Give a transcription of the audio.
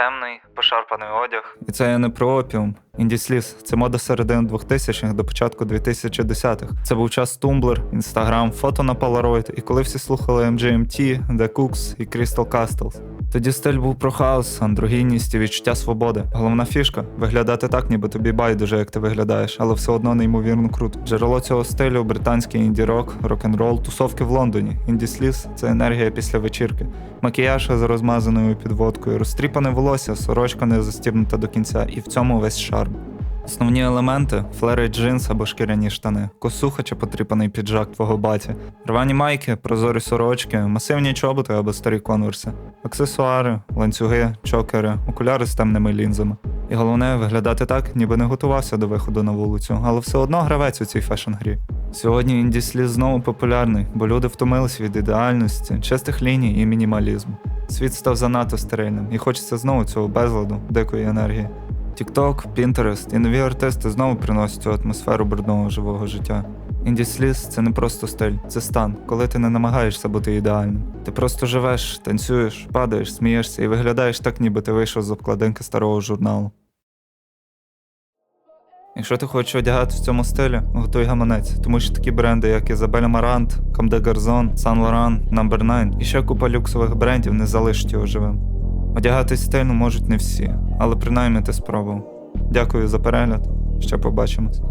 темний, пошарпаний одяг. І це я не про опіум. Індісліз це мода середини 2000-х до початку 2010-х. Це був час Tumblr, Instagram, фото на Polaroid, і коли всі слухали MGMT, The Cooks і Crystal Castles. Тоді стиль був про хаос, андрогінність і відчуття свободи. Головна фішка виглядати так, ніби тобі байдуже, як ти виглядаєш, але все одно неймовірно круто. Джерело цього стилю британський інді-рок, рок-н-рол, тусовки в Лондоні. Інді-сліз це енергія після вечірки. Макіяж з розмазаною підводкою, розтріпане волосся, сорочка не застібнута до кінця, і в цьому весь шарм. Основні елементи флери джинс або шкіряні штани, косуха чи потріпаний піджак твого баті, рвані майки, прозорі сорочки, масивні чоботи або старі конверси, аксесуари, ланцюги, чокери, окуляри з темними лінзами. І головне виглядати так, ніби не готувався до виходу на вулицю, але все одно гравець у цій фешн-грі. Сьогодні індісліз знову популярний, бо люди втомились від ідеальності, чистих ліній і мінімалізму. Світ став занадто стерильним, і хочеться знову цього безладу, дикої енергії. TikTok, Pinterest і нові артисти знову приносять цю атмосферу брудного живого життя. Індісліз це не просто стиль, це стан, коли ти не намагаєшся бути ідеальним. Ти просто живеш, танцюєш, падаєш, смієшся і виглядаєш так, ніби ти вийшов з обкладинки старого журналу. Якщо ти хочеш одягати в цьому стилі, готуй гаманець, тому що такі бренди, як Ізабеля Марант, des Garçons, Saint Laurent, Number 9 і ще купа люксових брендів не залишать його живим. Одягатись стильно можуть не всі, але принаймні ти спробував. Дякую за перегляд. Ще побачимось.